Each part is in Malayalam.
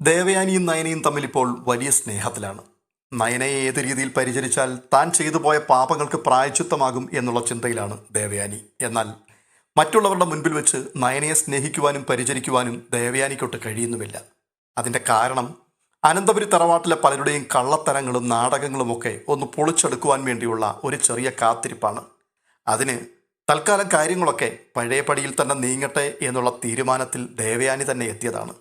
ദേവയാനിയും നയനയും തമ്മിൽ ഇപ്പോൾ വലിയ സ്നേഹത്തിലാണ്. നയനയെ ഏത് രീതിയിൽ പരിചരിച്ചാൽ താൻ ചെയ്തു പോയ പാപങ്ങൾക്ക് പ്രായച്ചിത്തമാകും എന്നുള്ള ചിന്തയിലാണ് ദേവയാനി. എന്നാൽ മറ്റുള്ളവരുടെ മുൻപിൽ വെച്ച് നയനയെ സ്നേഹിക്കുവാനും പരിചരിക്കുവാനും ദേവയാനിക്കൊട്ട് കഴിയുന്നുമില്ല. അതിന്റെ കാരണം അനന്തപുരി തറവാട്ടിലെ പലരുടെയും കള്ളത്തരങ്ങളും നാടകങ്ങളുമൊക്കെ ഒന്ന് പൊളിച്ചെടുക്കുവാൻ വേണ്ടിയുള്ള ഒരു ചെറിയ കാത്തിരിപ്പാണ്. അതിന് തൽക്കാലം കാര്യങ്ങളൊക്കെ പഴയപടിയിൽ തന്നെ നീങ്ങട്ടെ എന്നുള്ള തീരുമാനത്തിൽ ദേവയാനി തന്നെ എത്തിയതാണ്.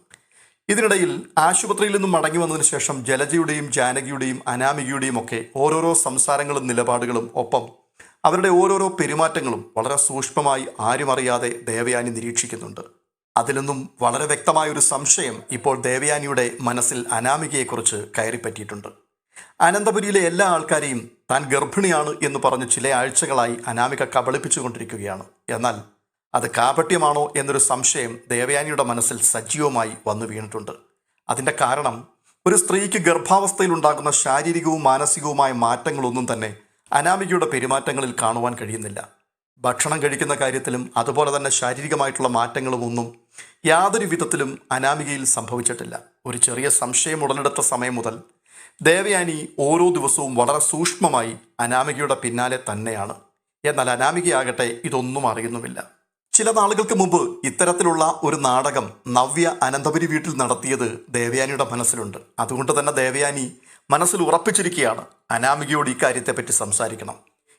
ഇതിനിടയിൽ ആശുപത്രിയിൽ നിന്നും മടങ്ങി വന്നതിന് ശേഷം ജലജയുടെയും ജാനകിയുടെയും അനാമികയുടെയും ഒക്കെ ഓരോരോ സംസാരങ്ങളും നിലപാടുകളും ഒപ്പം അവരുടെ ഓരോരോ പെരുമാറ്റങ്ങളും വളരെ സൂക്ഷ്മമായി ആരും അറിയാതെ ദേവയാനി നിരീക്ഷിക്കുന്നുണ്ട്. അതിലൊന്നും വളരെ വ്യക്തമായൊരു സംശയം ഇപ്പോൾ ദേവയാനിയുടെ മനസ്സിൽ അനാമികയെക്കുറിച്ച് കയറിപ്പറ്റിയിട്ടുണ്ട്. അനന്തപുരിയിലെ എല്ലാ ആൾക്കാരെയും താൻ ഗർഭിണിയാണ് എന്ന് പറഞ്ഞ് ചില ആഴ്ചകളായി അനാമിക കബളിപ്പിച്ചുകൊണ്ടിരിക്കുകയാണ്. എന്നാൽ അത് കാപട്യമാണോ എന്നൊരു സംശയം ദേവയാനിയുടെ മനസ്സിൽ സജീവമായി വന്നു വീണിട്ടുണ്ട്. അതിന്റെ കാരണം ഒരു സ്ത്രീക്ക് ഗർഭാവസ്ഥയിൽ ഉണ്ടാകുന്ന ശാരീരികവും മാനസികവുമായ മാറ്റങ്ങളൊന്നും തന്നെ അനാമികയുടെ പെരുമാറ്റങ്ങളിൽ കാണുവാൻ കഴിയുന്നില്ല. ഭക്ഷണം കഴിക്കുന്ന കാര്യത്തിലും അതുപോലെ തന്നെ ശാരീരികമായിട്ടുള്ള മാറ്റങ്ങളും ഒന്നും യാതൊരു വിധത്തിലും അനാമികയിൽ സംഭവിച്ചിട്ടില്ല. ഒരു ചെറിയ സംശയം ഉടലെടുത്ത സമയം മുതൽ ദേവയാനി ഓരോ ദിവസവും വളരെ സൂക്ഷ്മമായി അനാമികയുടെ പിന്നാലെ തന്നെയാണ്. എന്നാൽ അനാമികയാകട്ടെ ഇതൊന്നും അറിയുന്നുമില്ല. ചില നാളുകൾക്ക് മുമ്പ് ഇത്തരത്തിലുള്ള ഒരു നാടകം നവ്യ അനന്തപുരി വീട്ടിൽ നടത്തിയത് ദേവയാനിയുടെ മനസ്സിലുണ്ട്. അതുകൊണ്ട് തന്നെ ദേവയാനി മനസ്സിൽ ഉറപ്പിച്ചിരിക്കുകയാണ് അനാമികയോട് ഈ കാര്യത്തെപ്പറ്റി സംസാരിക്കണം.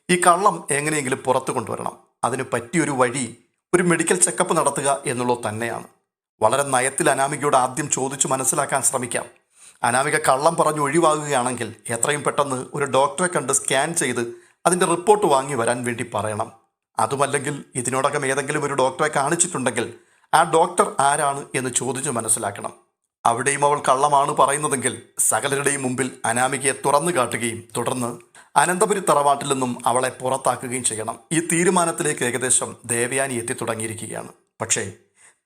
ഈ കള്ളം എങ്ങനെയെങ്കിലും പുറത്തു കൊണ്ടുവരണം. അതിന് പറ്റിയൊരു വഴി ഒരു മെഡിക്കൽ ചെക്കപ്പ് നടത്തുക എന്നുള്ളത് തന്നെയാണ്. വളരെ നയത്തിൽ അനാമികയോട് ആദ്യം ചോദിച്ചു മനസ്സിലാക്കാൻ ശ്രമിക്കാം. അനാമിക കള്ളം പറഞ്ഞു ഒഴിവാകുകയാണെങ്കിൽ എത്രയും പെട്ടെന്ന് ഒരു ഡോക്ടറെ കണ്ട് സ്കാൻ ചെയ്ത് അതിന്റെ റിപ്പോർട്ട് വാങ്ങി വരാൻ വേണ്ടി പറയണം. അതുമല്ലെങ്കിൽ ഇതിനോടകം ഏതെങ്കിലും ഒരു ഡോക്ടറെ കാണിച്ചിട്ടുണ്ടെങ്കിൽ ആ ഡോക്ടർ ആരാണ് എന്ന് ചോദിച്ചു മനസ്സിലാക്കണം. അവിടെയും അവൾ കള്ളമാണ് പറയുന്നതെങ്കിൽ സകലരുടെയും മുമ്പിൽ അനാമികയെ തുറന്നു കാട്ടുകയും തുടർന്ന് അനന്തപുരി തറവാട്ടിൽ നിന്നും അവളെ പുറത്താക്കുകയും ചെയ്യണം. ഈ തീരുമാനത്തിലേക്ക് ഏകദേശം ദേവയാനി എത്തിത്തുടങ്ങിയിരിക്കുകയാണ്. പക്ഷേ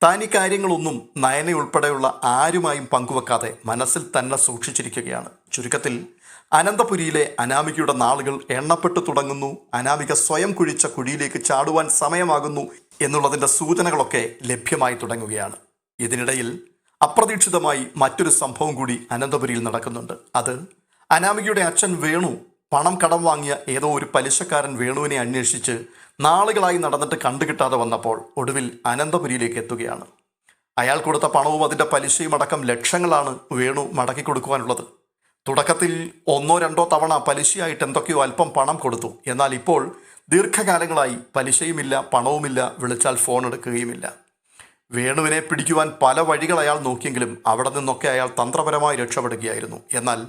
താൻ ഈ കാര്യങ്ങളൊന്നും നയനയുൾപ്പെടെയുള്ള ആരുമായും പങ്കുവെക്കാതെ മനസ്സിൽ തന്നെ സൂക്ഷിച്ചിരിക്കുകയാണ്. ചുരുക്കത്തിൽ അനന്തപുരിയിലെ അനാമികയുടെ നാളുകൾ എണ്ണപ്പെട്ടു തുടങ്ങുന്നു. അനാമിക സ്വയം കുഴിച്ച കുഴിയിലേക്ക് ചാടുവാൻ സമയമാകുന്നു എന്നുള്ളതിന്റെ സൂചനകളൊക്കെ ലഭ്യമായി തുടങ്ങുകയാണ്. ഇതിനിടയിൽ അപ്രതീക്ഷിതമായി മറ്റൊരു സംഭവം കൂടി അനന്തപുരിയിൽ നടക്കുന്നുണ്ട്. അത് അനാമികയുടെ അച്ഛൻ വേണു പണം കടം വാങ്ങിയ ഏതോ ഒരു പലിശക്കാരൻ വേണുവിനെ അന്വേഷിച്ച് നാളുകളായി നടന്നിട്ട് കണ്ടുകിട്ടാതെ വന്നപ്പോൾ ഒടുവിൽ അനന്തപുരിയിലേക്ക് എത്തുകയാണ്. അയാൾ കൊടുത്ത പണവും അതിന്റെ പലിശയും അടക്കം ലക്ഷങ്ങളാണ് വേണു മടക്കി കൊടുക്കുവാനുള്ളത്. തുടക്കത്തിൽ ഒന്നോ രണ്ടോ തവണ പലിശയായിട്ട് എന്തൊക്കെയോ അല്പം പണം കൊടുത്തു. എന്നാൽ ഇപ്പോൾ ദീർഘകാലങ്ങളായി പലിശയുമില്ല പണവുമില്ല വിളിച്ചാൽ ഫോൺ എടുക്കുകയുമില്ല. വേണുവിനെ പിടിക്കുവാൻ പല വഴികൾ അയാൾ നോക്കിയെങ്കിലും അവിടെ നിന്നൊക്കെ അയാൾ തന്ത്രപരമായി രക്ഷപ്പെടുകയായിരുന്നു. എന്നാൽ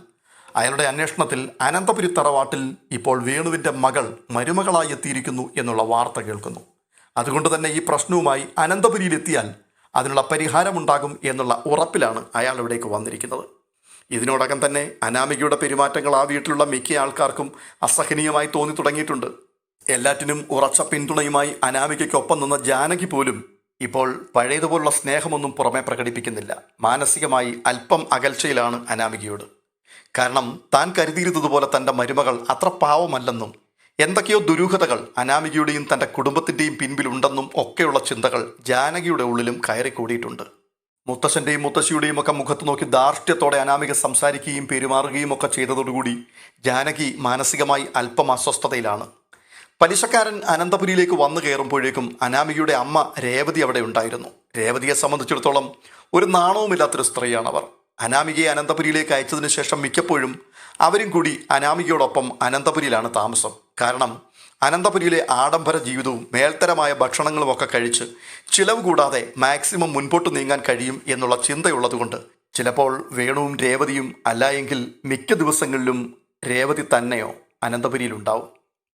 അയാളുടെ അന്വേഷണത്തിൽ അനന്തപുരി തറവാട്ടിൽ ഇപ്പോൾ വേണുവിന്റെ മകൾ മരുമകളായി എത്തിയിരിക്കുന്നു എന്നുള്ള വാർത്ത കേൾക്കുന്നു. അതുകൊണ്ട് തന്നെ ഈ പ്രശ്നവുമായി അനന്തപുരിയിലെത്തിയാൽ അതിനുള്ള പരിഹാരമുണ്ടാകും എന്നുള്ള ഉറപ്പിലാണ് അയാൾ ഇവിടേക്ക് വന്നിരിക്കുന്നത്. ഇതിനോടകം തന്നെ അനാമികയുടെ പെരുമാറ്റങ്ങൾ ആ വീട്ടിലുള്ള മിക്ക ആൾക്കാർക്കും അസഹനീയമായി തോന്നി തുടങ്ങിയിട്ടുണ്ട്. എല്ലാറ്റിനും ഉറച്ച പിന്തുണയുമായി അനാമികയ്ക്കൊപ്പം നിന്ന ജാനകി പോലും ഇപ്പോൾ പഴയതുപോലുള്ള സ്നേഹമൊന്നും പുറമെ പ്രകടിപ്പിക്കുന്നില്ല. മാനസികമായി അല്പം അകൽച്ചയിലാണ് അനാമികയോട്. കാരണം താൻ കരുതിയിരുന്നതുപോലെ തന്റെ മരുമകൾ അത്ര പാവമല്ലെന്നും എന്തൊക്കെയോ ദുരൂഹതകൾ അനാമികയുടെയും തന്റെ കുടുംബത്തിന്റെയും പിൻപിലുണ്ടെന്നും ഒക്കെയുള്ള ചിന്തകൾ ജാനകിയുടെ ഉള്ളിലും കയറിക്കൂടിയിട്ടുണ്ട്. മുത്തശ്ശന്റെയും മുത്തശ്ശിയുടെയും ഒക്കെ മുഖത്ത് നോക്കി ധാർഷ്ട്യത്തോടെ അനാമിക സംസാരിക്കുകയും പെരുമാറുകയും ഒക്കെ ചെയ്തതോടുകൂടി ജാനകി മാനസികമായി അല്പം അസ്വസ്ഥതയിലാണ്. പലിശക്കാരൻ അനന്തപുരിയിലേക്ക് വന്നു കയറുമ്പോഴേക്കും അനാമികയുടെ അമ്മ രേവതി അവിടെ ഉണ്ടായിരുന്നു. രേവതിയെ സംബന്ധിച്ചിടത്തോളം ഒരു നാണവുമില്ലാത്തൊരു സ്ത്രീയാണ് അവർ അനാമികയെ അനന്തപുരിയിലേക്ക് അയച്ചതിന് ശേഷം മിക്കപ്പോഴും അവരും കൂടി അനാമികയോടൊപ്പം അനന്തപുരിയിലാണ് താമസം. കാരണം അനന്തപുരിയിലെ ആഡംബര ജീവിതവും മേൽത്തരമായ ഭക്ഷണങ്ങളും ഒക്കെ കഴിച്ച് ചിലവ് കൂടാതെ മാക്സിമം മുൻപോട്ട് നീങ്ങാൻ കഴിയും എന്നുള്ള ചിന്തയുള്ളതുകൊണ്ട് ചിലപ്പോൾ വേണുവും രേവതിയും അല്ലായെങ്കിൽ മിക്ക ദിവസങ്ങളിലും രേവതി തന്നെയോ അനന്തപുരിയിലുണ്ടാവും.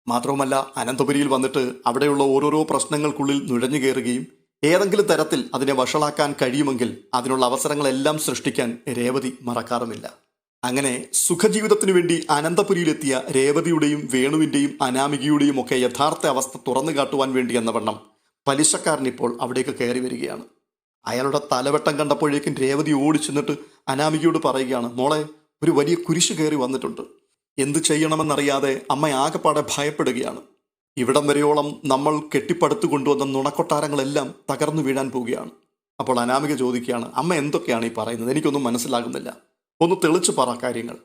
മാത്രവുമല്ല അനന്തപുരിയിൽ വന്നിട്ട് അവിടെയുള്ള ഓരോരോ പ്രശ്നങ്ങൾക്കുള്ളിൽ നുഴഞ്ഞു കയറുകയും ഏതെങ്കിലും തരത്തിൽ അതിനെ വഷളാക്കാൻ കഴിയുമെങ്കിൽ അതിനുള്ള അവസരങ്ങളെല്ലാം സൃഷ്ടിക്കാൻ രേവതി മറക്കാറുമില്ല. അങ്ങനെ സുഖജീവിതത്തിനു വേണ്ടി അനന്തപുരിയിലെത്തിയ രേവതിയുടെയും വേണുവിന്റെയും അനാമികയുടെയും ഒക്കെ യഥാർത്ഥ അവസ്ഥ തുറന്നു കാട്ടുവാൻ വേണ്ടി എന്ന വണ്ണം പലിശക്കാരൻ ഇപ്പോൾ അവിടേക്ക് കയറി വരികയാണ്. അയാളുടെ തലവട്ടം കണ്ടപ്പോഴേക്കും രേവതി ഓടിച്ചെന്നിട്ട് അനാമികയോട് പറയുകയാണ് മോളെ ഒരു വലിയ കുരിശ് കയറി വന്നിട്ടുണ്ട്. എന്ത് ചെയ്യണമെന്നറിയാതെ അമ്മ ആകെപ്പാടെ ഭയപ്പെടുകയാണ്. ഇവിടം വരെയോളം നമ്മൾ കെട്ടിപ്പടുത്തു കൊണ്ടുവന്ന നുണക്കൊട്ടാരങ്ങളെല്ലാം തകർന്നു വീഴാൻ പോവുകയാണ്. അപ്പോൾ അനാമിക ചോദിക്കുകയാണ് അമ്മ എന്തൊക്കെയാണ് ഈ പറയുന്നത്? എനിക്കൊന്നും മനസ്സിലാകുന്നില്ല. ഒന്ന് തെളിച്ചു പറ കാര്യങ്ങൾ.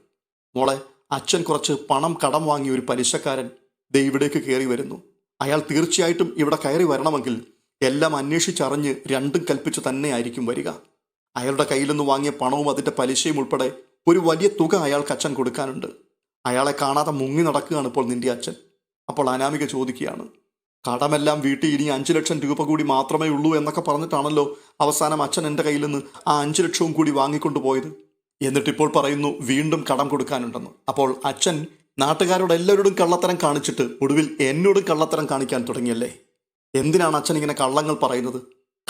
മോളെ അച്ഛൻ കുറച്ച് പണം കടം വാങ്ങി ഒരു പലിശക്കാരൻ ദേ ഇവിടേക്ക് കയറി വരുന്നു. അയാൾ തീർച്ചയായിട്ടും ഇവിടെ കയറി വരണമെങ്കിൽ എല്ലാം അന്വേഷിച്ചറിഞ്ഞ് രണ്ടും കൽപ്പിച്ച് തന്നെയായിരിക്കും വരിക. അയാളുടെ കയ്യിൽ നിന്ന് വാങ്ങിയ പണവും അതിന്റെ പലിശയും ഉൾപ്പെടെ ഒരു വലിയ തുക അയാൾക്ക് അച്ഛൻ കൊടുക്കാനുണ്ട്. അയാളെ കാണാതെ മുങ്ങി നടക്കുകയാണ് ഇപ്പോൾ നിന്റെ അച്ഛൻ. അപ്പോൾ അനാമിക ചോദിക്കുകയാണ് കടമെല്ലാം വീട്ടിൽ ഇനി അഞ്ച് ലക്ഷം രൂപ കൂടി മാത്രമേ ഉള്ളൂ എന്നൊക്കെ പറഞ്ഞിട്ടാണല്ലോ അവസാനം അച്ഛൻ എന്റെ കയ്യിൽ നിന്ന് ആ അഞ്ച് ലക്ഷവും കൂടി വാങ്ങിക്കൊണ്ടു പോയത്. എന്നിട്ടിപ്പോൾ പറയുന്നു വീണ്ടും കടം കൊടുക്കാനുണ്ടെന്ന്. അപ്പോൾ അച്ഛൻ നാട്ടുകാരോട് എല്ലാവരോടും കള്ളത്തരം കാണിച്ചിട്ട് ഒടുവിൽ എന്നോടും കള്ളത്തരം കാണിക്കാൻ തുടങ്ങിയല്ലേ? എന്തിനാണ് അച്ഛൻ ഇങ്ങനെ കള്ളങ്ങൾ പറയുന്നത്?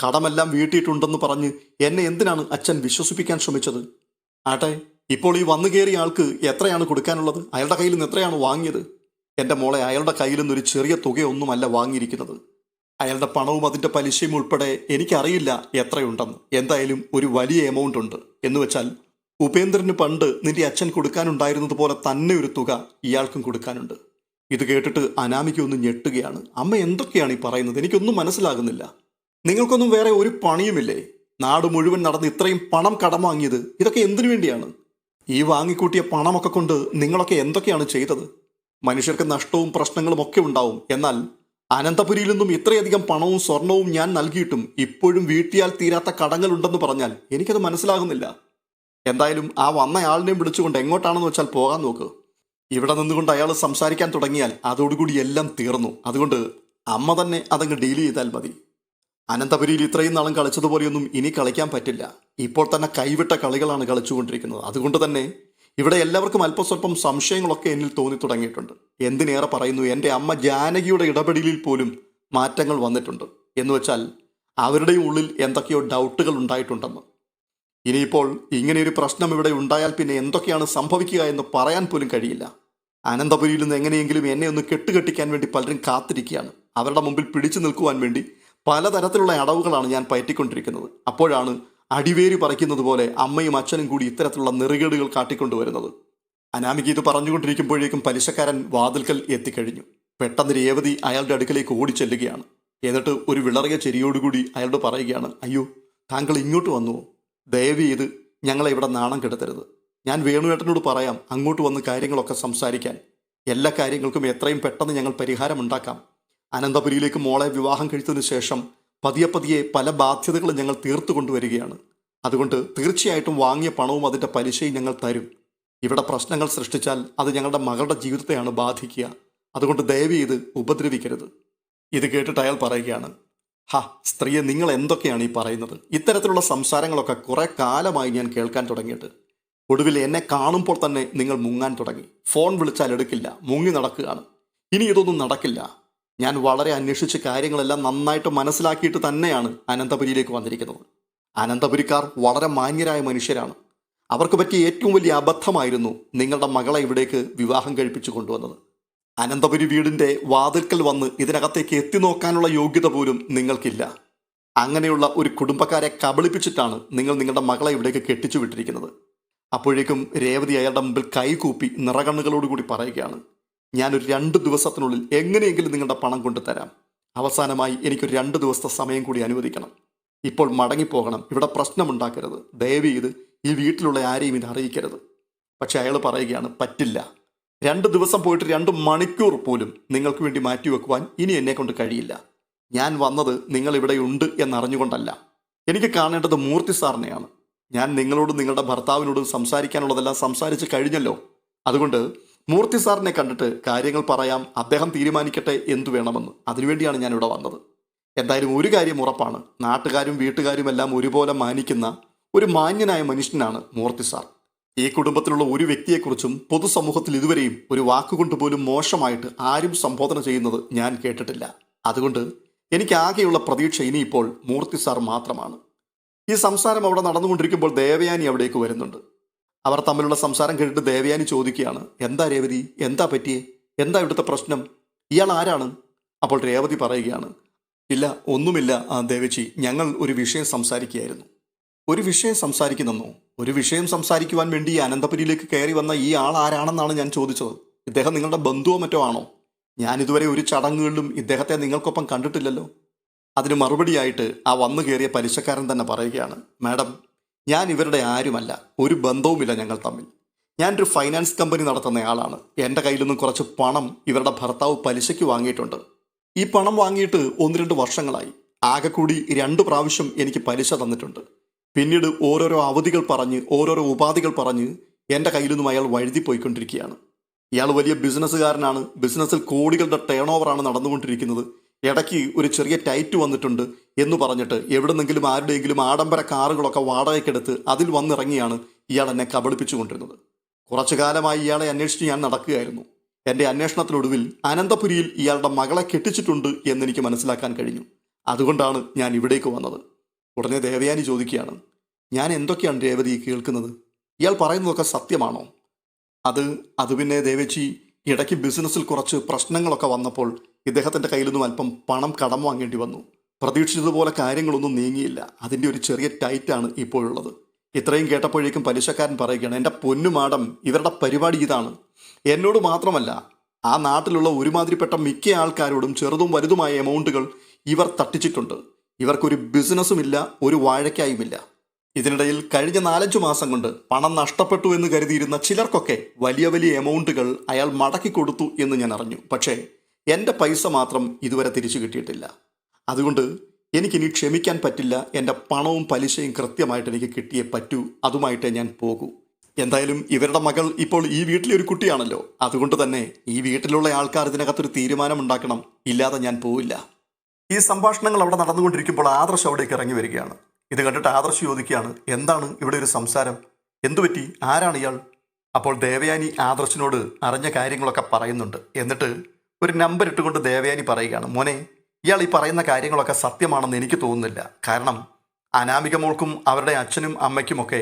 കടമെല്ലാം വീട്ടിയിട്ടുണ്ടെന്ന് പറഞ്ഞ് എന്നെ എന്തിനാണ് അച്ഛൻ വിശ്വസിപ്പിക്കാൻ ശ്രമിച്ചത്? ആട്ടെ ഇപ്പോൾ ഈ വന്നു കയറിയ ആൾക്ക് എത്രയാണ് കൊടുക്കാനുള്ളത്? അയാളുടെ കയ്യിൽ നിന്ന് എത്രയാണ് വാങ്ങിയത്? എന്റെ മോളെ അയാളുടെ കയ്യിൽ നിന്ന് ഒരു ചെറിയ തുകയൊന്നുമല്ല വാങ്ങിയിരിക്കുന്നത്. അയാളുടെ പണവും അതിന്റെ പലിശയും ഉൾപ്പെടെ എനിക്കറിയില്ല എത്രയുണ്ടെന്ന്. എന്തായാലും ഒരു വലിയ എമൗണ്ട് ഉണ്ട്. എന്ന് വെച്ചാൽ ഉപേന്ദ്രന് പണ്ട് നിന്റെ അച്ഛൻ കൊടുക്കാനുണ്ടായിരുന്നത് പോലെ തന്നെ ഒരു തുക ഇയാൾക്കും കൊടുക്കാനുണ്ട്. ഇത് കേട്ടിട്ട് അനാമിക ഒന്ന് ഞെട്ടുകയാണ്. അമ്മ എന്തൊക്കെയാണ് ഈ പറയുന്നത്? എനിക്കൊന്നും മനസ്സിലാകുന്നില്ല. നിങ്ങൾക്കൊന്നും വേറെ ഒരു പണിയുമില്ലേ? നാട് മുഴുവൻ നടന്ന് ഇത്രയും പണം കടം വാങ്ങിയത് ഇതൊക്കെ എന്തിനു വേണ്ടിയാണ്? ഈ വാങ്ങിക്കൂട്ടിയ പണമൊക്കെ കൊണ്ട് നിങ്ങളൊക്കെ എന്തൊക്കെയാണ് ചെയ്തത്? മനുഷ്യർക്ക് നഷ്ടവും പ്രശ്നങ്ങളും ഒക്കെ ഉണ്ടാവും. എന്നാൽ അനന്തപുരിയിൽ നിന്നും ഇത്രയധികം പണവും സ്വർണവും ഞാൻ നൽകിയിട്ടും ഇപ്പോഴും വീട്ടിയാൽ തീരാത്ത കടങ്ങളുണ്ടെന്ന് പറഞ്ഞാൽ എനിക്കത് മനസ്സിലാകുന്നില്ല. എന്തായാലും ആ വന്നയാളിനെയും വിളിച്ചുകൊണ്ട് എങ്ങോട്ടാണെന്ന് വെച്ചാൽ പോകാൻ നോക്ക്. ഇവിടെ നിന്നുകൊണ്ട് അയാൾ സംസാരിക്കാൻ തുടങ്ങിയാൽ അതോടുകൂടി എല്ലാം തീർന്നു. അതുകൊണ്ട് അമ്മ തന്നെ അതങ്ങ് ഡീൽ ചെയ്താൽ മതി. അനന്തപുരിയിൽ ഇത്രയും നാളും കളിച്ചതുപോലെയൊന്നും ഇനി കളിക്കാൻ പറ്റില്ല. ഇപ്പോൾ തന്നെ കൈവിട്ട കളികളാണ് കളിച്ചുകൊണ്ടിരിക്കുന്നത്. അതുകൊണ്ട് തന്നെ ഇവിടെ എല്ലാവർക്കും അല്പസ്വല്പം സംശയങ്ങളൊക്കെ എന്നിൽ തോന്നി തുടങ്ങിയിട്ടുണ്ട്. എന്തിനേറെ പറയുന്നു? എന്റെ അമ്മ ജാനകിയുടെ ഇടപെടലിൽ പോലും മാറ്റങ്ങൾ വന്നിട്ടുണ്ട്. എന്ന് വെച്ചാൽ അവരുടെ ഉള്ളിൽ എന്തൊക്കെയോ ഡൗട്ടുകൾ ഉണ്ടായിട്ടുണ്ടെന്ന്. ഇനിയിപ്പോൾ ഇങ്ങനെയൊരു പ്രശ്നം ഇവിടെ ഉണ്ടായാൽ പിന്നെ എന്തൊക്കെയാണ് സംഭവിക്കുക എന്ന് പറയാൻ പോലും കഴിയില്ല. അനന്തപുരിയിൽ നിന്ന് എങ്ങനെയെങ്കിലും എന്നെ ഒന്ന് കെട്ടുകെട്ടിക്കാൻ വേണ്ടി പലരും കാത്തിരിക്കുകയാണ്. അവരുടെ മുമ്പിൽ പിടിച്ചു നിൽക്കുവാൻ വേണ്ടി പലതരത്തിലുള്ള അടവുകളാണ് ഞാൻ പയറ്റിക്കൊണ്ടിരിക്കുന്നത്. അപ്പോഴാണ് അടിവേര് പറിക്കുന്നത് പോലെ അമ്മയും അച്ഛനും കൂടി ഇത്തരത്തിലുള്ള നെറുകേടുകൾ കാട്ടിക്കൊണ്ടുവരുന്നത്. അനാമിക ഇത് പറഞ്ഞുകൊണ്ടിരിക്കുമ്പോഴേക്കും പലിശക്കാരൻ വാതിൽക്കൽ എത്തിക്കഴിഞ്ഞു. പെട്ടെന്ന് രേവതി അയാളുടെ അടുക്കലേക്ക് ഓടിച്ചെല്ലുകയാണ്. എന്നിട്ട് ഒരു വിളറിയ ചെരിയോടുകൂടി അയാളോട് പറയുകയാണ് അയ്യോ താങ്കൾ ഇങ്ങോട്ട് വന്നുവോ? ദയവ് ചെയ്ത് ഞങ്ങളെ ഇവിടെ നാണം കെടുത്തരുത്. ഞാൻ വേണുവേട്ടനോട് പറയാം അങ്ങോട്ട് വന്ന് കാര്യങ്ങളൊക്കെ സംസാരിക്കാൻ. എല്ലാ കാര്യങ്ങൾക്കും എത്രയും പെട്ടെന്ന് ഞങ്ങൾ പരിഹാരം ഉണ്ടാക്കാം. അനന്തപുരിയിലേക്ക് മോളെ വിവാഹം കഴിച്ചതിന് ശേഷം പതിയെ പതിയെ പല ബാധ്യതകളും ഞങ്ങൾ തീർത്തു കൊണ്ടുവരികയാണ്. അതുകൊണ്ട് തീർച്ചയായിട്ടും വാങ്ങിയ പണവും അതിന്റെ പലിശയും ഞങ്ങൾ തരും. ഇവിടെ പ്രശ്നങ്ങൾ സൃഷ്ടിച്ചാൽ അത് ഞങ്ങളുടെ മകളുടെ ജീവിതത്തെയാണ് ബാധിക്കുക. അതുകൊണ്ട് ദയവ് ചെയ്ത് ഉപദ്രവിക്കരുത്. ഇത് കേട്ടിട്ട് അയാൾ പറയുകയാണ് ഹ സ്ത്രീയെ നിങ്ങൾ എന്തൊക്കെയാണ് ഈ പറയുന്നത്? ഇത്തരത്തിലുള്ള സംസാരങ്ങളൊക്കെ കുറെ കാലമായി ഞാൻ കേൾക്കാൻ തുടങ്ങിയിട്ട്. ഒടുവിൽ എന്നെ കാണുമ്പോൾ തന്നെ നിങ്ങൾ മുങ്ങാൻ തുടങ്ങി. ഫോൺ വിളിച്ചാൽ എടുക്കില്ല മുങ്ങി നടക്കുകയാണ്. ഇനി ഇതൊന്നും നടക്കില്ല. ഞാൻ വളരെ അന്വേഷിച്ച് കാര്യങ്ങളെല്ലാം നന്നായിട്ട് മനസ്സിലാക്കിയിട്ട് തന്നെയാണ് അനന്തപുരിയിലേക്ക് വന്നിരിക്കുന്നത്. അനന്തപുരിക്കാർ വളരെ മാന്യരായ മനുഷ്യരാണ്. അവർക്ക് പറ്റിയ ഏറ്റവും വലിയ അബദ്ധമായിരുന്നു നിങ്ങളുടെ മകളെ ഇവിടേക്ക് വിവാഹം കഴിപ്പിച്ചു കൊണ്ടുവന്നത്. അനന്തപുരി വീടിന്റെ വാതിൽക്കൽ വന്ന് ഇതിനകത്തേക്ക് എത്തി നോക്കാനുള്ള യോഗ്യത പോലും നിങ്ങൾക്കില്ല. അങ്ങനെയുള്ള ഒരു കുടുംബക്കാരെ കബളിപ്പിച്ചിട്ടാണ് നിങ്ങൾ നിങ്ങളുടെ മകളെ ഇവിടേക്ക് കെട്ടിച്ചു വിട്ടിരിക്കുന്നത്. അപ്പോഴേക്കും രേവതി അയാളുടെ മുമ്പിൽ കൈകൂപ്പി നിറകണ്ണുകളോടുകൂടി പറയുകയാണ് ഞാനൊരു രണ്ട് ദിവസത്തിനുള്ളിൽ എങ്ങനെയെങ്കിലും നിങ്ങളുടെ പണം കൊണ്ടുതരാം അവസാനമായി എനിക്കൊരു രണ്ട് ദിവസത്തെ സമയം കൂടി അനുവദിക്കണം. ഇപ്പോൾ മടങ്ങിപ്പോകണം. ഇവിടെ പ്രശ്നമുണ്ടാക്കരുത്. ദയവ് ചെയ്ത് ഈ വീട്ടിലുള്ള ആരെയും ഇത് അറിയിക്കരുത്. പക്ഷെ അയാൾ പറയുകയാണ് പറ്റില്ല. രണ്ട് ദിവസം പോയിട്ട് രണ്ട് മണിക്കൂർ പോലും നിങ്ങൾക്ക് വേണ്ടി മാറ്റിവെക്കുവാൻ ഇനി എന്നെ കൊണ്ട് കഴിയില്ല. ഞാൻ വന്നത് നിങ്ങൾ ഇവിടെ ഉണ്ട് എന്നറിഞ്ഞുകൊണ്ടല്ല. എനിക്ക് കാണേണ്ടത് മൂർത്തി സാറിനെയാണ്. ഞാൻ നിങ്ങളോടും നിങ്ങളുടെ ഭർത്താവിനോടും സംസാരിക്കാനുള്ളതെല്ലാം സംസാരിച്ച് കഴിഞ്ഞല്ലോ. അതുകൊണ്ട് മൂർത്തി സാറിനെ കണ്ടിട്ട് കാര്യങ്ങൾ പറയാം അദ്ദേഹം തീരുമാനിക്കട്ടെ എന്തു വേണമെന്ന്. അതിനുവേണ്ടിയാണ് ഞാൻ ഇവിടെ വന്നത്. എന്തായാലും ഒരു കാര്യം ഉറപ്പാണ്. നാട്ടുകാരും വീട്ടുകാരും എല്ലാം ഒരുപോലെ മാനിക്കുന്ന ഒരു മാന്യനായ മനുഷ്യനാണ് മൂർത്തി സാർ. ഈ കുടുംബത്തിലുള്ള ഒരു വ്യക്തിയെക്കുറിച്ചും പൊതുസമൂഹത്തിൽ ഇതുവരെയും ഒരു വാക്കുകൊണ്ട് പോലും മോശമായിട്ട് ആരും സംബോധന ചെയ്യുന്നത് ഞാൻ കേട്ടിട്ടില്ല. അതുകൊണ്ട് എനിക്ക് ആകെയുള്ള പ്രതീക്ഷ ഇനിയിപ്പോൾ മൂർത്തി സാർ മാത്രമാണ്. ഈ സംസാരം അവിടെ നടന്നുകൊണ്ടിരിക്കുമ്പോൾ ദേവയാനി അവിടേക്ക് വരുന്നുണ്ട്. അവർ തമ്മിലുള്ള സംസാരം കേട്ടിട്ട് ദേവയാനി ചോദിക്കുകയാണ് എന്താ രേവതി? എന്താ പറ്റിയേ? എന്താ ഇവിടുത്തെ പ്രശ്നം? ഇയാൾ ആരാണ്? അപ്പോൾ രേവതി പറയുകയാണ് ഇല്ല ഒന്നുമില്ല ദേവച്ചി ഞങ്ങൾ ഒരു വിഷയം സംസാരിക്കുകയായിരുന്നു. ഒരു വിഷയം സംസാരിക്കുന്നെന്നോ ഒരു വിഷയം സംസാരിക്കുവാൻ വേണ്ടി അനന്തപുരിയിലേക്ക് കയറി വന്ന ഈ ആൾ ആരാണെന്നാണ് ഞാൻ ചോദിച്ചത്? ഇദ്ദേഹം നിങ്ങളുടെ ബന്ധുവോ മറ്റോ ആണോ? ഞാൻ ഇതുവരെ ഒരു ചടങ്ങുകളിലും ഇദ്ദേഹത്തെ നിങ്ങൾക്കൊപ്പം കണ്ടിട്ടില്ലല്ലോ. അതിന് മറുപടിയായിട്ട് ആ വന്നു കയറിയ പലിശക്കാരൻ തന്നെ പറയുകയാണ് മാഡം ഞാൻ ഇവരുടെ ആരുമല്ല ഒരു ബന്ധവുമില്ല ഞങ്ങൾ തമ്മിൽ. ഞാനൊരു ഫൈനാൻസ് കമ്പനി നടത്തുന്നയാളാണ് എന്റെ കയ്യിൽ നിന്നും കുറച്ച് പണം ഇവരുടെ ഭർത്താവ് പലിശയ്ക്ക് വാങ്ങിയിട്ടുണ്ട്. ഈ പണം വാങ്ങിയിട്ട് ഒന്ന് രണ്ട് വർഷങ്ങളായി. ആകെക്കൂടി കൂടി രണ്ട് പ്രാവശ്യം എനിക്ക് പലിശ തന്നിട്ടുണ്ട്. പിന്നീട് ഓരോരോ അവധികൾ പറഞ്ഞ് ഓരോരോ ഉപാധികൾ പറഞ്ഞ് എന്റെ കയ്യിൽ നിന്നും അയാൾ വഴുതി പോയിക്കൊണ്ടിരിക്കുകയാണ് ഇയാൾ വലിയ ബിസിനസ്സുകാരനാണ്. ബിസിനസ്സിൽ കോടികളുടെ ടേൺ ഓവറാണ് നടന്നുകൊണ്ടിരിക്കുന്നത്. ഇടയ്ക്ക് ഒരു ചെറിയ ടൈറ്റ് വന്നിട്ടുണ്ട് എന്ന് പറഞ്ഞിട്ട് എവിടെന്നെങ്കിലും ആരുടെയെങ്കിലും ആഡംബര കാറുകളൊക്കെ വാടകയ്ക്കെടുത്ത് അതിൽ വന്നിറങ്ങിയാണ് ഇയാൾ എന്നെ കബളിപ്പിച്ചു കൊണ്ടിരുന്നത് കുറച്ചു കാലമായി ഇയാളെ അന്വേഷിച്ച് ഞാൻ നടക്കുകയായിരുന്നു. എന്റെ അന്വേഷണത്തിനൊടുവിൽ അനന്തപുരിയിൽ ഇയാളുടെ മകളെ കെട്ടിച്ചിട്ടുണ്ട് എന്നെനിക്ക് മനസ്സിലാക്കാൻ കഴിഞ്ഞു. അതുകൊണ്ടാണ് ഞാൻ ഇവിടേക്ക് വന്നത്. ഉടനെ ദേവയാനി ചോദിക്കുകയാണ് ഞാൻ എന്തൊക്കെയാണ് രേവതി കേൾക്കുന്നത്? ഇയാൾ പറയുന്നതൊക്കെ സത്യമാണോ? അത് അത് പിന്നെ ദേവച്ചി ഇടയ്ക്ക് ബിസിനസ്സിൽ കുറച്ച് പ്രശ്നങ്ങളൊക്കെ വന്നപ്പോൾ ഇദ്ദേഹത്തിന്റെ കയ്യിൽ നിന്നും അല്പം പണം കടം വാങ്ങേണ്ടി വന്നു. പ്രതീക്ഷിച്ചതുപോലെ കാര്യങ്ങളൊന്നും നീങ്ങിയില്ല. അതിന്റെ ഒരു ചെറിയ ടൈറ്റാണ് ഇപ്പോഴുള്ളത്. ഇത്രയും കേട്ടപ്പോഴേക്കും പലിശക്കാരൻ പറയുകയാണ് എന്റെ പൊന്നുമാടം ഇവരുടെ പരിപാടി ഇതാണ്. എന്നോട് മാത്രമല്ല ആ നാട്ടിലുള്ള ഒരുമാതിരിപ്പെട്ട മിക്ക ആൾക്കാരോടും ചെറുതും വലുതുമായ എമൗണ്ടുകൾ ഇവർ തട്ടിച്ചിട്ടുണ്ട്. ഇവർക്കൊരു ബിസിനസ്സുമില്ല ഒരു വാഴയ്ക്കായുമില്ല. ഇതിനിടയിൽ കഴിഞ്ഞ നാലഞ്ചു മാസം കൊണ്ട് പണം നഷ്ടപ്പെട്ടു എന്ന് കരുതിയിരുന്ന ചിലർക്കൊക്കെ വലിയ വലിയ എമൗണ്ടുകൾ അയാൾ മടക്കി കൊടുത്തു എന്ന് ഞാൻ അറിഞ്ഞു. പക്ഷേ എന്റെ പൈസ മാത്രം ഇതുവരെ തിരിച്ചു കിട്ടിയിട്ടില്ല. അതുകൊണ്ട് എനിക്കിനി ക്ഷമിക്കാൻ പറ്റില്ല എന്റെ പണവും പലിശയും കൃത്യമായിട്ട് എനിക്ക് കിട്ടിയേ പറ്റൂ അതുമായിട്ടേ ഞാൻ പോകൂ. എന്തായാലും ഇവരുടെ മകൾ ഇപ്പോൾ ഈ വീട്ടിലെ ഒരു കുട്ടിയാണല്ലോ. അതുകൊണ്ട് തന്നെ ഈ വീട്ടിലുള്ള ആൾക്കാർ ഇതിനകത്തൊരു തീരുമാനം ഉണ്ടാക്കണം. ഇല്ലാതെ ഞാൻ പോവില്ല. ഈ സംഭാഷണങ്ങൾ അവിടെ നടന്നുകൊണ്ടിരിക്കുമ്പോൾ ആദർശ് അവിടേക്ക് ഇറങ്ങി വരികയാണ്. ഇത് കണ്ടിട്ട് ആദർശ് ചോദിക്കുകയാണ് എന്താണ് ഇവിടെ ഒരു സംസാരം? എന്തുപറ്റി? ആരാണ് ഇയാൾ? അപ്പോൾ ദേവയാനി ആദർശിനോട് അറിഞ്ഞ കാര്യങ്ങളൊക്കെ പറയുന്നുണ്ട്. എന്നിട്ട് ഒരു നമ്പർ ഇട്ടുകൊണ്ട് ദേവയാനി പറയുകയാണ് മോനെ ഇയാൾ ഈ പറയുന്ന കാര്യങ്ങളൊക്കെ സത്യമാണെന്ന് എനിക്ക് തോന്നുന്നില്ല. കാരണം അനാമിക മോൾക്കും അവരുടെ അച്ഛനും അമ്മയ്ക്കുമൊക്കെ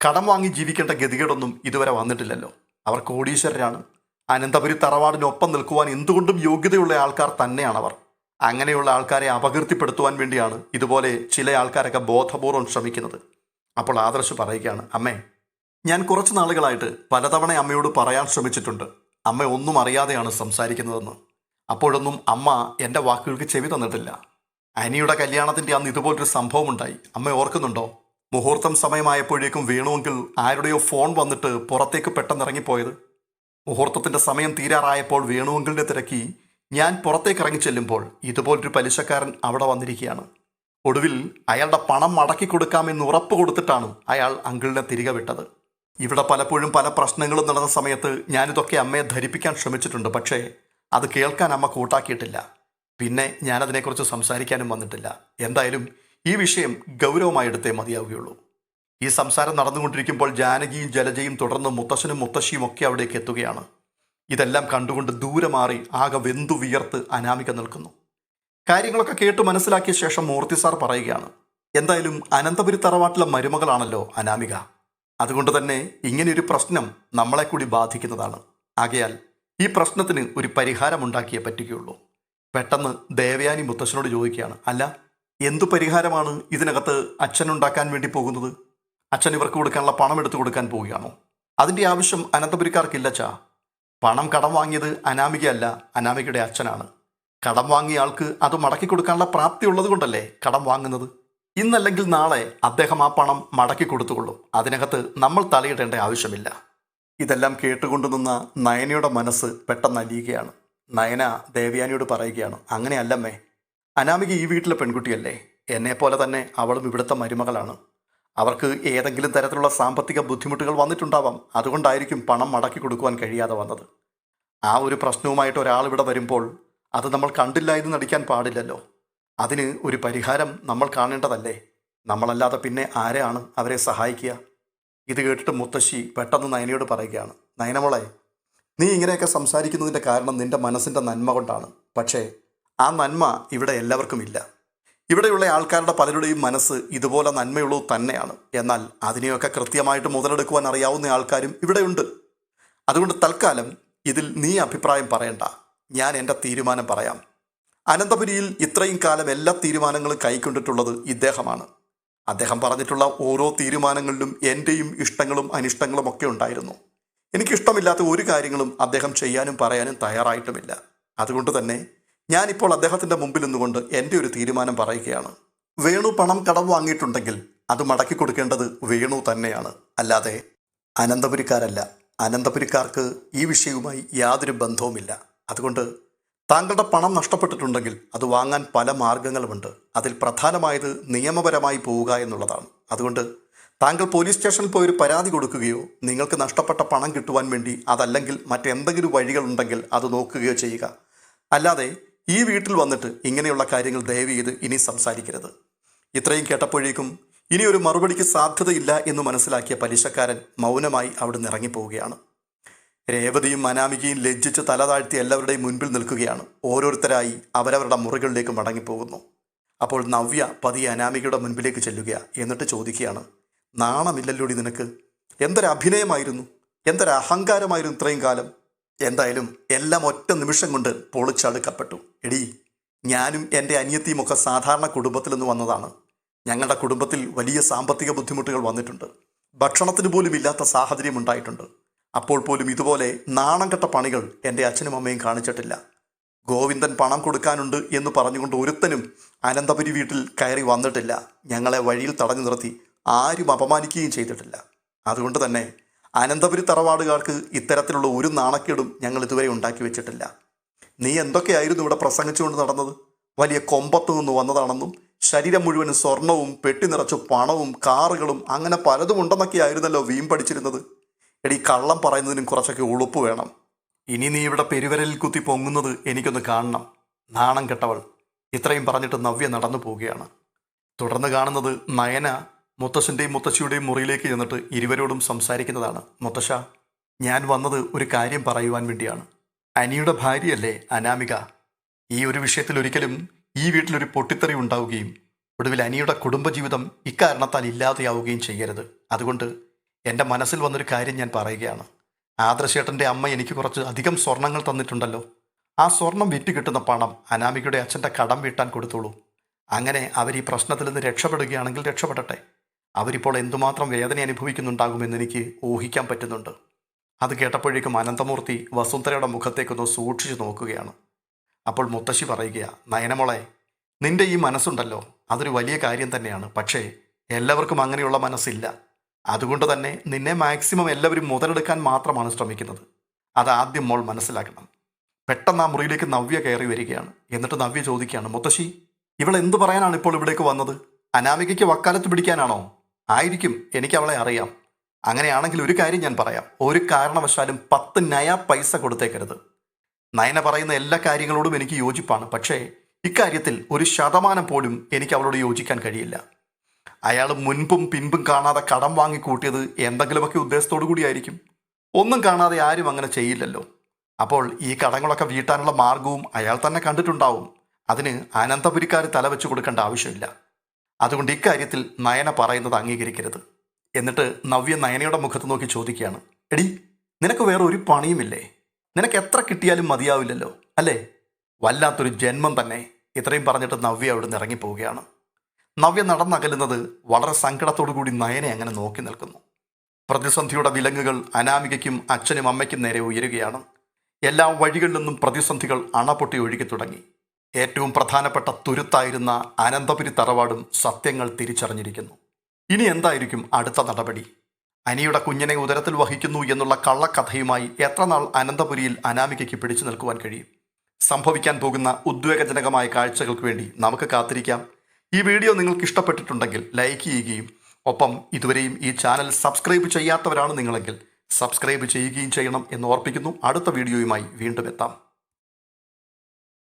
കടം വാങ്ങി ജീവിക്കേണ്ട ഗതികേടൊന്നും ഇതുവരെ വന്നിട്ടില്ലല്ലോ. അവർ കോടീശ്വരരാണ്. അനന്തപുരി തറവാടിനൊപ്പം നിൽക്കുവാൻ എന്തുകൊണ്ടും യോഗ്യതയുള്ള ആൾക്കാർ തന്നെയാണ് അവർ അങ്ങനെയുള്ള ആൾക്കാരെ അപകീർത്തിപ്പെടുത്തുവാൻ വേണ്ടിയാണ് ഇതുപോലെ ചില ആൾക്കാരൊക്കെ ബോധപൂർവം ശ്രമിക്കുന്നത്. അപ്പോൾ ആദർശ് പറയുകയാണ് അമ്മേ ഞാൻ കുറച്ച് നാളുകളായിട്ട് പലതവണ അമ്മയോട് പറയാൻ ശ്രമിച്ചിട്ടുണ്ട്. അമ്മ ഒന്നും അറിയാതെയാണ് സംസാരിക്കുന്നതെന്ന്. അപ്പോഴൊന്നും അമ്മ എന്റെ വാക്കുകൾക്ക് ചെവി തന്നിട്ടില്ല. അനിയുടെ കല്യാണത്തിന്റെ അന്ന് ഇതുപോലൊരു സംഭവം ഉണ്ടായി അമ്മ ഓർക്കുന്നുണ്ടോ? മുഹൂർത്തം സമയമായപ്പോഴേക്കും വേണമെങ്കിൽ ആരുടെയോ ഫോൺ വന്നിട്ട് പുറത്തേക്ക് പെട്ടെന്ന് ഇറങ്ങിപ്പോയത് മുഹൂർത്തത്തിന്റെ സമയം തീരാറായപ്പോൾ വേണുവെങ്കിലിന്റെ തിരക്കി ഞാൻ പുറത്തേക്ക് ഇറങ്ങി ചെല്ലുമ്പോൾ ഇതുപോലൊരു പലിശക്കാരൻ അവിടെ വന്നിരിക്കുകയാണ്. ഒടുവിൽ അയാളുടെ പണം മടക്കി കൊടുക്കാമെന്ന് ഉറപ്പ് കൊടുത്തിട്ടാണ് അയാൾ അങ്കിളിനെ തിരികെ വിട്ടത്. ഇവിടെ പലപ്പോഴും പല പ്രശ്നങ്ങളും നടന്ന സമയത്ത് ഞാനിതൊക്കെ അമ്മയെ ധരിപ്പിക്കാൻ ശ്രമിച്ചിട്ടുണ്ട് പക്ഷേ അത് കേൾക്കാൻ അമ്മ കൂട്ടാക്കിയിട്ടില്ല. പിന്നെ ഞാനതിനെക്കുറിച്ച് സംസാരിക്കാനും വന്നിട്ടില്ല. എന്തായാലും ഈ വിഷയം ഗൗരവമായി എടുത്തേ മതിയാവുകയുള്ളൂ. ഈ സംസാരം നടന്നുകൊണ്ടിരിക്കുമ്പോൾ ജാനകിയും ജലജയും തുടർന്ന് മുത്തശ്ശനും മുത്തശ്ശിയും ഒക്കെ അവിടേക്ക് എത്തുകയാണ്. ഇതെല്ലാം കണ്ടുകൊണ്ട് ദൂരെ മാറി ആകെ വെന്തു വിയർത്ത് അനാമിക നിൽക്കുന്നു. കാര്യങ്ങളൊക്കെ കേട്ട് മനസ്സിലാക്കിയ ശേഷം മൂർത്തി സാർ പറയുകയാണ് എന്തായാലും അനന്തപുരി തറവാട്ടിലെ മരുമകളാണല്ലോ അനാമിക. അതുകൊണ്ട് തന്നെ ഇങ്ങനെയൊരു പ്രശ്നം നമ്മളെ കൂടി ബാധിക്കുന്നതാണ്. ആകയാൽ ഈ പ്രശ്നത്തിന് ഒരു പരിഹാരമുണ്ടാക്കിയേ പറ്റുകയുള്ളൂ. പെട്ടെന്ന് ദേവയാനി മുത്തശ്ശനോട് ചോദിക്കുകയാണ് അല്ല എന്തു പരിഹാരമാണ് ഇതിനകത്ത് അച്ഛനുണ്ടാക്കാൻ വേണ്ടി പോകുന്നത്? അച്ഛൻ ഇവർക്ക് കൊടുക്കാനുള്ള പണം എടുത്തു കൊടുക്കാൻ പോവുകയാണോ? അതിന്റെ ആവശ്യം അനന്തപുരിക്കാർക്കില്ല ചാ. പണം കടം വാങ്ങിയത് അനാമികയല്ല അനാമികയുടെ അച്ഛനാണ്. കടം വാങ്ങിയ ആൾക്ക് അത് മടക്കി കൊടുക്കാനുള്ള പ്രാപ്തി ഉള്ളത് കൊണ്ടല്ലേ കടം വാങ്ങുന്നത്? ഇന്നല്ലെങ്കിൽ നാളെ അദ്ദേഹം ആ പണം മടക്കി കൊടുത്തുകൊള്ളും. അതിനകത്ത് നമ്മൾ തലയിടേണ്ട ആവശ്യമില്ല. ഇതെല്ലാം കേട്ടുകൊണ്ടു നിന്ന നയനയുടെ മനസ്സ് പെട്ടെന്ന് അലിയുകയാണ്. നയന ദേവയാനിയോട് പറയുകയാണ് അങ്ങനെയല്ലമ്മേ അനാമിക ഈ വീട്ടിലെ പെൺകുട്ടിയല്ലേ? എന്നെ പോലെ തന്നെ അവളും ഇവിടുത്തെ മരുമകളാണ്. അവർക്ക് ഏതെങ്കിലും തരത്തിലുള്ള സാമ്പത്തിക ബുദ്ധിമുട്ടുകൾ വന്നിട്ടുണ്ടാവാം. അതുകൊണ്ടായിരിക്കും പണം മടക്കി കൊടുക്കുവാൻ കഴിയാതെ വന്നത്. ആ ഒരു പ്രശ്നവുമായിട്ട് ഒരാൾ ഇവിടെ വരുമ്പോൾ അത് നമ്മൾ കണ്ടില്ല എന്ന് നടിക്കാൻ പാടില്ലല്ലോ. അതിന് ഒരു പരിഹാരം നമ്മൾ കാണേണ്ടതല്ലേ? നമ്മളല്ലാതെ പിന്നെ ആരെയാണ് അവരെ സഹായിക്കുക? ഇത് കേട്ടിട്ട് മുത്തശ്ശി പെട്ടെന്ന് നയനയോട് പറയുകയാണ്. നയനമോളെ നീ ഇങ്ങനെയൊക്കെ സംസാരിക്കുന്നതിന്റെ കാരണം നിന്റെ മനസ്സിന്റെ നന്മ കൊണ്ടാണ്. പക്ഷേ ആ നന്മ ഇവിടെ എല്ലാവർക്കും ഇല്ല. ഇവിടെയുള്ള ആൾക്കാരുടെ പലരുടെയും മനസ്സ് ഇതുപോലെ നന്മയുള്ളത് തന്നെയാണ്. എന്നാൽ അതിനെയൊക്കെ കൃത്യമായിട്ട് മുതലെടുക്കുവാൻ അറിയാവുന്ന ആൾക്കാരും ഇവിടെയുണ്ട്. അതുകൊണ്ട് തൽക്കാലം ഇതിൽ നീ അഭിപ്രായം പറയണ്ട. ഞാൻ എന്റെ തീരുമാനം പറയാം. അനന്തപുരിയിൽ ഇത്രയും കാലം എല്ലാ തീരുമാനങ്ങളും കൈക്കൊണ്ടിട്ടുള്ളത് ഇദ്ദേഹമാണ്. അദ്ദേഹം പറഞ്ഞിട്ടുള്ള ഓരോ തീരുമാനങ്ങളിലും എന്റെയും ഇഷ്ടങ്ങളും അനിഷ്ടങ്ങളും ഒക്കെ ഉണ്ടായിരുന്നു. എനിക്കിഷ്ടമില്ലാത്ത ഒരു കാര്യങ്ങളും അദ്ദേഹം ചെയ്യാനും പറയാനും തയ്യാറായിട്ടുമില്ല. അതുകൊണ്ട് തന്നെ ഞാനിപ്പോൾ അദ്ദേഹത്തിന്റെ മുമ്പിൽ നിന്നുകൊണ്ട് എന്റെ ഒരു തീരുമാനം പറയുകയാണ്. വേണു പണം കടം വാങ്ങിയിട്ടുണ്ടെങ്കിൽ അത് മടക്കി കൊടുക്കേണ്ടത് വേണു തന്നെയാണ്. അല്ലാതെ അനന്തപുരിക്കാരല്ല. അനന്തപുരിക്കാർക്ക് ഈ വിഷയവുമായി യാതൊരു ബന്ധവുമില്ല. അതുകൊണ്ട് താങ്കളുടെ പണം നഷ്ടപ്പെട്ടിട്ടുണ്ടെങ്കിൽ അത് വാങ്ങാൻ പല മാർഗങ്ങളുമുണ്ട്. അതിൽ പ്രധാനമായത് നിയമപരമായി പോവുക എന്നുള്ളതാണ്. അതുകൊണ്ട് താങ്കൾ പോലീസ് സ്റ്റേഷനിൽ പോയി ഒരു പരാതി കൊടുക്കുകയോ നിങ്ങൾക്ക് നഷ്ടപ്പെട്ട പണം കിട്ടുവാൻ വേണ്ടി അതല്ലെങ്കിൽ മറ്റെന്തെങ്കിലും വഴികളുണ്ടെങ്കിൽ അത് നോക്കുകയോ ചെയ്യുക. അല്ലാതെ ഈ വീട്ടിൽ വന്നിട്ട് ഇങ്ങനെയുള്ള കാര്യങ്ങൾ ദയവ് ചെയ്ത് ഇനി സംസാരിക്കരുത്. ഇത്രയും കേട്ടപ്പോഴേക്കും ഇനി ഒരു മറുപടിക്ക് സാധ്യതയില്ല എന്ന് മനസ്സിലാക്കിയ പലിശക്കാരൻ മൗനമായി അവിടുന്ന് ഇറങ്ങിപ്പോവുകയാണ്. രേവതിയും അനാമികയും ലജ്ജിച്ച് തല താഴ്ത്തി എല്ലാവരുടെയും മുൻപിൽ നിൽക്കുകയാണ്. ഓരോരുത്തരായി അവരവരുടെ മുറികളിലേക്ക് മടങ്ങിപ്പോകുന്നു. അപ്പോൾ നവ്യ പതിയെ അനാമികയുടെ മുൻപിലേക്ക് ചെല്ലുക എന്നിട്ട് ചോദിക്കുകയാണ് നാണമില്ലല്ലോടി നിനക്ക്? എന്തൊരഭിനയമായിരുന്നു? എന്തൊരഹങ്കാരമായിരുന്നു ഇത്രയും കാലം? എന്തായാലും എല്ലാം ഒറ്റ നിമിഷം കൊണ്ട് പൊളിച്ചടുക്കപ്പെട്ടു. എടി ഞാനും എന്റെ അനിയത്തിയും ഒക്കെ സാധാരണ കുടുംബത്തിൽ നിന്ന് വന്നതാണ്. ഞങ്ങളുടെ കുടുംബത്തിൽ വലിയ സാമ്പത്തിക ബുദ്ധിമുട്ടുകൾ വന്നിട്ടുണ്ട്. ഭക്ഷണത്തിന് പോലും ഇല്ലാത്ത സാഹചര്യം ഉണ്ടായിട്ടുണ്ട്. അപ്പോൾ പോലും ഇതുപോലെ നാണം കെട്ട പണികൾ എന്റെ അച്ഛനും അമ്മയും കാണിച്ചിട്ടില്ല. ഗോവിന്ദൻ പണം കൊടുക്കാനുണ്ട് എന്ന് പറഞ്ഞുകൊണ്ട് ഒരുത്തനും അനന്തപുരി വീട്ടിൽ കയറി വന്നിട്ടില്ല. ഞങ്ങളെ വഴിയിൽ തടഞ്ഞു നിർത്തി ആരും അപമാനിക്കുകയും ചെയ്തിട്ടില്ല. അതുകൊണ്ട് തന്നെ അനന്തപുരി തറവാടുകാർക്ക് ഇത്തരത്തിലുള്ള ഒരു നാണക്കേടും ഞങ്ങൾ ഇതുവരെ ഉണ്ടാക്കി വെച്ചിട്ടില്ല. നീ എന്തൊക്കെയായിരുന്നു ഇവിടെ പ്രസംഗിച്ചുകൊണ്ട് നടന്നത്? വലിയ കൊമ്പത്ത് നിന്ന് വന്നതാണെന്നും ശരീരം മുഴുവൻ സ്വർണവും പെട്ടി നിറച്ചു പണവും കാറുകളും അങ്ങനെ പലതും ഉണ്ടെന്നൊക്കെ ആയിരുന്നല്ലോ വീം പഠിച്ചിരുന്നത്. എടി കള്ളം പറയുന്നതിനും കുറച്ചൊക്കെ ഉളുപ്പ് വേണം. ഇനി നീ ഇവിടെ പെരുവരലിൽ കുത്തി പൊങ്ങുന്നത് എനിക്കൊന്ന് കാണണം. നാണം കെട്ടവൾ. ഇത്രയും പറഞ്ഞിട്ട് നവ്യ നടന്നു പോവുകയാണ്. തുടർന്ന് കാണുന്നത് നയന മുത്തശ്ശന്റെയും മുത്തശ്ശിയുടെയും മുറിയിലേക്ക് ചെന്നിട്ട് ഇരുവരോടും സംസാരിക്കുന്നതാണ്. മുത്തശ്ശ ഞാൻ വന്നത് ഒരു കാര്യം പറയുവാൻ വേണ്ടിയാണ്. അനിയുടെ ഭാര്യയല്ലേ അനാമിക? ഈ ഒരു വിഷയത്തിൽ ഒരിക്കലും ഈ വീട്ടിലൊരു പൊട്ടിത്തെറി ഉണ്ടാവുകയും ഒടുവിൽ അനിയുടെ കുടുംബജീവിതം ഇക്കാരണത്താൽ ഇല്ലാതെയാവുകയും ചെയ്യരുത്. അതുകൊണ്ട് എന്റെ മനസ്സിൽ വന്നൊരു കാര്യം ഞാൻ പറയുകയാണ്. ആദർശേട്ടന്റെ അമ്മ എനിക്ക് കുറച്ച് അധികം സ്വർണങ്ങൾ തന്നിട്ടുണ്ടല്ലോ. ആ സ്വർണം വിറ്റ് കിട്ടുന്ന പണം അനാമികയുടെ അച്ഛന്റെ കടം വീട്ടാൻ കൊടുത്തോളൂ. അങ്ങനെ അവർ ഈ പ്രശ്നത്തിൽ നിന്ന് രക്ഷപ്പെടുകയാണെങ്കിൽ രക്ഷപ്പെടട്ടെ. അവരിപ്പോൾ എന്തുമാത്രം വേദന അനുഭവിക്കുന്നുണ്ടാകുമെന്ന് എനിക്ക് ഊഹിക്കാൻ പറ്റുന്നുണ്ട്. അത് കേട്ടപ്പോഴേക്കും അനന്തമൂർത്തി വസുന്ധരയുടെ മുഖത്തേക്കൊന്ന് സൂക്ഷിച്ചു നോക്കുകയാണ്. അപ്പോൾ മുത്തശ്ശി പറയുക നയനമോളെ നിന്റെ ഈ മനസ്സുണ്ടല്ലോ അതൊരു വലിയ കാര്യം തന്നെയാണ്. പക്ഷേ എല്ലാവർക്കും അങ്ങനെയുള്ള മനസ്സില്ല. അതുകൊണ്ട് തന്നെ നിന്നെ മാക്സിമം എല്ലാവരും മുതലെടുക്കാൻ മാത്രമാണ് ശ്രമിക്കുന്നത്. അത് ആദ്യം മോൾ മനസ്സിലാക്കണം. പെട്ടെന്ന് ആ മുറിയിലേക്ക് നവ്യ കയറി വരികയാണ്. എന്നിട്ട് നവ്യ ചോദിക്കുകയാണ് മുത്തശ്ശി ഇവൾ എന്തു പറയാനാണ് ഇപ്പോൾ ഇവിടേക്ക് വന്നത്? അനാമികയ്ക്ക് വക്കാലത്ത് പിടിക്കാനാണോ? ആയിരിക്കും എനിക്ക് അവളെ അറിയാം. അങ്ങനെയാണെങ്കിൽ ഒരു കാര്യം ഞാൻ പറയാം. ഒരു കാരണവശാലും പത്ത് നയ പൈസ കൊടുത്തേക്കരുത്. നയന പറയുന്ന എല്ലാ കാര്യങ്ങളോടും എനിക്ക് യോജിപ്പാണ്. പക്ഷേ ഇക്കാര്യത്തിൽ ഒരു ശതമാനം പോലും എനിക്ക് അവളോട് യോജിക്കാൻ കഴിയില്ല. അയാൾ മുൻപും പിൻപും കാണാതെ കടം വാങ്ങിക്കൂട്ടിയത് എന്തെങ്കിലുമൊക്കെ ഉദ്ദേശത്തോടു കൂടിയായിരിക്കും. ഒന്നും കാണാതെ ആരും അങ്ങനെ ചെയ്യില്ലല്ലോ. അപ്പോൾ ഈ കടങ്ങളൊക്കെ വീട്ടാനുള്ള മാർഗവും അയാൾ തന്നെ കണ്ടിട്ടുണ്ടാവും. അതിന് അനന്തപുരിക്കാർ തലവെച്ച് കൊടുക്കേണ്ട ആവശ്യമില്ല. അതുകൊണ്ട് ഇക്കാര്യത്തിൽ നയന പറയുന്നത് അംഗീകരിക്കരുത്. എന്നിട്ട് നവ്യ നയനയുടെ മുഖത്ത് നോക്കി ചോദിക്കുകയാണ്. എടി നിനക്ക് വേറെ ഒരു പണിയുമില്ലേ? നിനക്ക് എത്ര കിട്ടിയാലും മതിയാവില്ലല്ലോ അല്ലേ? വല്ലാത്തൊരു ജന്മം തന്നെ ഇത്രയും പറഞ്ഞിട്ട് നവ്യ അവിടെ നിന്ന് ഇറങ്ങിപ്പോവുകയാണ്. നവ്യ നടന്നകലുന്നത് വളരെ സങ്കടത്തോടു കൂടി നയനെ അങ്ങനെ നോക്കി നിൽക്കുന്നു. പ്രതിസന്ധിയുടെ വിലങ്ങുകൾ അനാമികയ്ക്കും അച്ഛനും അമ്മയ്ക്കും നേരെ ഉയരുകയാണ്. എല്ലാ വഴികളിൽ നിന്നും പ്രതിസന്ധികൾ അണപൊട്ടി ഒഴുകി തുടങ്ങി. ഏറ്റവും പ്രധാനപ്പെട്ട തുരുത്തായിരുന്ന അനന്തപുരി തറവാടും സത്യങ്ങൾ തിരിച്ചറിഞ്ഞിരിക്കുന്നു. ഇനി എന്തായിരിക്കും അടുത്ത നടപടി? അനിയുടെ കുഞ്ഞിനെ ഉദരത്തിൽ വഹിക്കുന്നു എന്നുള്ള കള്ളക്കഥയുമായി എത്ര നാൾ അനന്തപുരിയിൽ അനാമികയ്ക്ക് പിടിച്ചു നിൽക്കുവാൻ കഴിയും? സംഭവിക്കാൻ പോകുന്ന ഉദ്വേഗജനകമായ കാഴ്ചകൾക്ക് വേണ്ടി നമുക്ക് കാത്തിരിക്കാം. ഈ വീഡിയോ നിങ്ങൾക്ക് ഇഷ്ടപ്പെട്ടിട്ടുണ്ടെങ്കിൽ ലൈക്ക് ചെയ്യുകയും ഒപ്പം ഇതുവരെയും ഈ ചാനൽ സബ്സ്ക്രൈബ് ചെയ്യാത്തവരാണ് നിങ്ങളെങ്കിൽ സബ്സ്ക്രൈബ് ചെയ്യുകയും ചെയ്യണം എന്ന് ഓർപ്പിക്കുന്നു. അടുത്ത വീഡിയോയുമായി വീണ്ടും എത്താം.